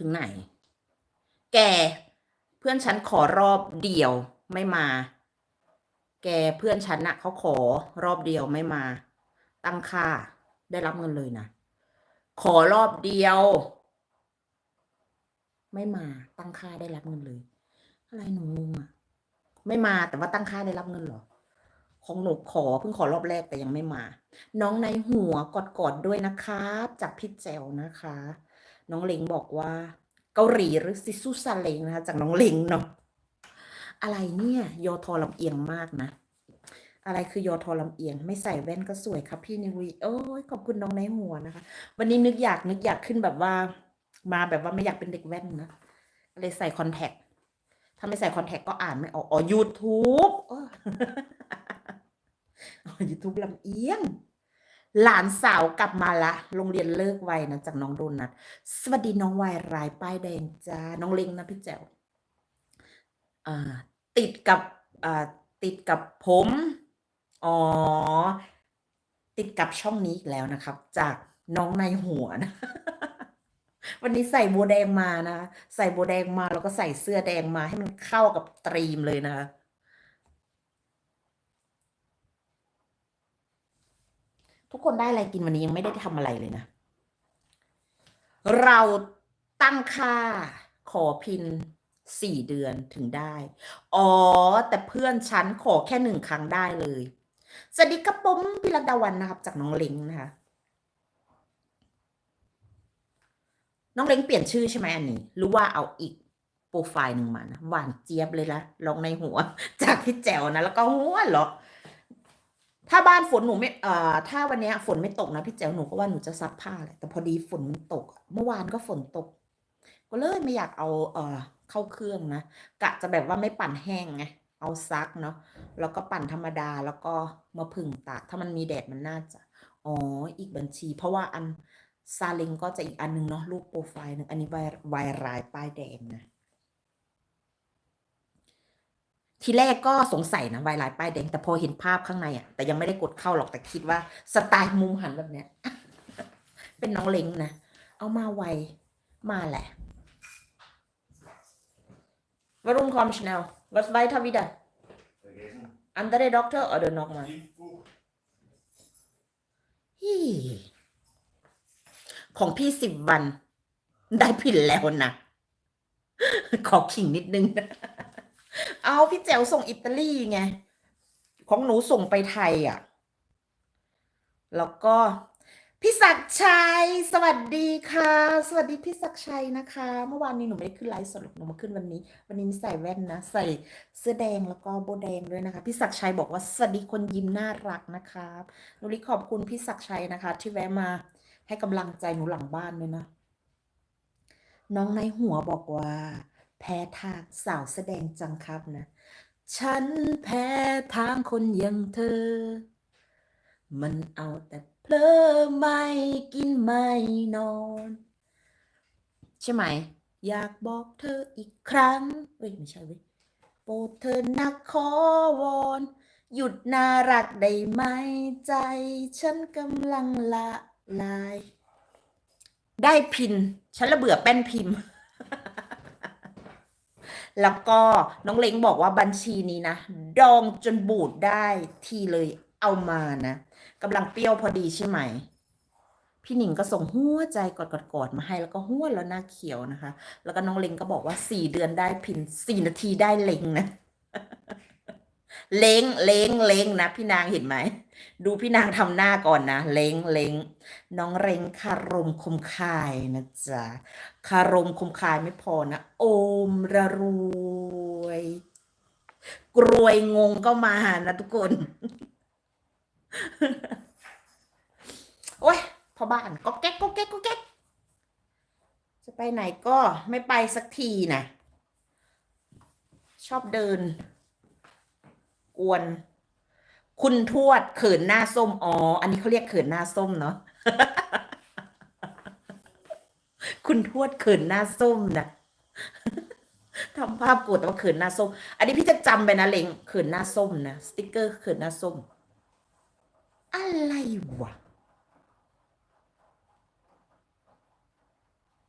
ถึงไหน แก เพื่อนฉันขอรอบเดียวไม่มา แกเพื่อนฉันน่ะเขาขอรอบเดียวไม่มา ตั้งค่าได้รับเงินเลยนะ ขอรอบเดียว ไม่มา ตั้งค่าได้รับเงินเลย อะไรหนูงงอะ ไม่มาแต่ว่าตั้งค่าได้รับเงินเหรอของหนูขอเพิ่งขอรอบแรกแต่ยังไม่มา น้องในหัวกอดกอดด้วยนะครับ จากพี่แจวนะคะ น้องเล็งบอกว่า เกาหลีหรือซิซูซาเลงนะคะจากน้องเล็งเนาะอะไรเนี่ยยอทอลำเอียงมากนะ อะไรคือยอทอลำเอียง ไม่ใส่แว่นก็สวยครับพี่นิวีโอ้ยขอบคุณน้องในหัวนะคะ วันนี้นึกอยากนึกอยากขึ้นแบบว่า มาแบบว่าไม่อยากเป็นเด็กแว่นนะเลยใส่คอนแทคถ้าไม่ใส่คอนแทคก็อ่านไม่ออกอ๋อยูทูบอ๋อยูทูบลำเอียง หลานสาวกลับมาละ โรงเรียนเลิกไวนะจากน้องโดนัทสวัสดีน้องวายรายป้ายแดงจ้า น้องเล็งนะพี่แจ๋วอ่าติดกับอ่าติดกับผม อ๋อ ติดกับช่องนี้อีกแล้วนะครับ จากน้องในหัวนะวันนี้ใส่โบวแดงมานะ ใส่โบวแดงมาแล้วก็ใส่เสื้อแดงมาให้มันเข้ากับตรีมเลยนะคะ ทุกคนได้อะไรกินวันนี้ยังไม่ได้ทำอะไรเลยนะ เราตั้งค่าขอพินสี่เดือนถึงได้ อ๋อ แต่เพื่อนฉันขอแค่หนึ่งครั้งได้เลย สวัสดีครับผมพิรดาวันนะครับ จากน้องเล้งนะคะ น้องเล้งเปลี่ยนชื่อใช่ไหมอันนี้ หรือว่าเอาอีกโปรไฟล์หนึ่งมานะหวานเจี๊ยบเลยละลองในหัว จากพี่แจ๋วนะ แล้วก็หัวเหรอ ถ้าบ้านฝนหนูไม่เอ่อถ้าวันเนี้ยฝนไม่ตกนะพี่แจ๋วหนูก็ว่าหนูจะซักผ้าแหละแต่พอดีฝนมันตก เมื่อวานก็ฝนตก ก็เลยไม่อยากเอาเอ่อเข้าเครื่องนะกะจะแบบว่าไม่ปั่นแห้งไงเอาซักเนาะแล้วก็ปั่นธรรมดาแล้วก็มาผึ่งตากถ้ามันมีแดดมันน่าจะอ๋ออีกบัญชี เพราะว่าอันซาเล้งก็จะอีกอันหนึงเนาะรูปโปรไฟล์หนึ่งอันนี้วายวรายป้ายแดงนะ ทีแรกก็สงสัยนะวายลายป้ายแดงแต่พอเห็นภาพข้างในอะแต่ยังไม่ได้กดเข้าหรอกแต่คิดว่าสไตล์มุมหันแบบเนี้ย เป็นน้องเล้งนะ เอามาไวมาแหละ Warum komm schnell? Was weiter wieder? Vergessen. Andere Doktor oder nochmal? Tiefbuch. ฮี่ของพี่สิบวัน ได้ผิดแล้วนะ ขอขิงนิดนึง เอาพี่แจ๋วส่งอิตาลีไง ของหนูส่งไปไทยอะ แล้วก็พี่ศักชัย สวัสดีค่ะ สวัสดีพี่ศักชัยนะคะ เมื่อวานนี้หนูไม่ได้ขึ้นไลฟ์สดหรอกหนูมาขึ้นวันนี้ วันนี้ใส่แว่นนะ ใส่เสื้อแดงแล้วก็โบแดงด้วยนะคะ พี่ศักชัยบอกว่าสวัสดีคนยิ้มน่ารักนะครับหนูริขอบคุณพี่ศักชัยนะคะ ที่แวะมาให้กำลังใจหนูหลังบ้านเลยนะ น้องในหัวบอกว่า แพ้ทางสาวแสดงจังครับนะ ฉันแพ้ทางคนอย่างเธอ มันเอาแต่เพลอไม่กินไม่นอน ใช่ไหม อยากบอกเธออีกครั้งเอ้ยไม่ใช่เว้ยโปรดเธอนักขอวอนหยุดน่ารักได้ไหมใจ ฉันกำลังละลาย ได้พิน ฉันละเบื่อแป้นพิมพ์ แล้วก็น้องเล้งบอกว่าบัญชีนี้นะ ดองจนบูดได้ทีเลยเอามานะกำลังเปรี้ยวพอดีใช่ไหม พี่หนิงก็ส่งหัวใจกอดๆมาให้แล้วก็หัวแล้วหน้าเขียวนะคะ แล้วก็น้องเล้งก็บอกว่าสี่เดือนได้พินสี่นาทีได้เล้งนะ เล้งเล้งเล้งนะพี่นางเห็นไหม ดูพี่นางทำหน้าก่อนนะ เล้งเล้งน้องเล้งคารมคมคายนะจ๊ะคารมคมคายไม่พอนะ โอมระรวย กรวยงงก็มานะทุกคน โอ้ยพอบ้านก็แก๊กก็แก๊กก็แก๊กจะไปไหนก็ไม่ไปสักทีนะชอบเดิน กวน คุณทวดเขินหน้าส้มอ๋ออันนี้เขาเรียกเขินหน้าส้มเนาะคุณทวดเขินหน้าส้มนะทำภาพกูแต่ว่าเขินหน้าส้ม อันนี้พี่จะจำไปนะเลงเขินหน้าส้มนะสติกเกอร์เขินหน้าส้ม อะไรวะ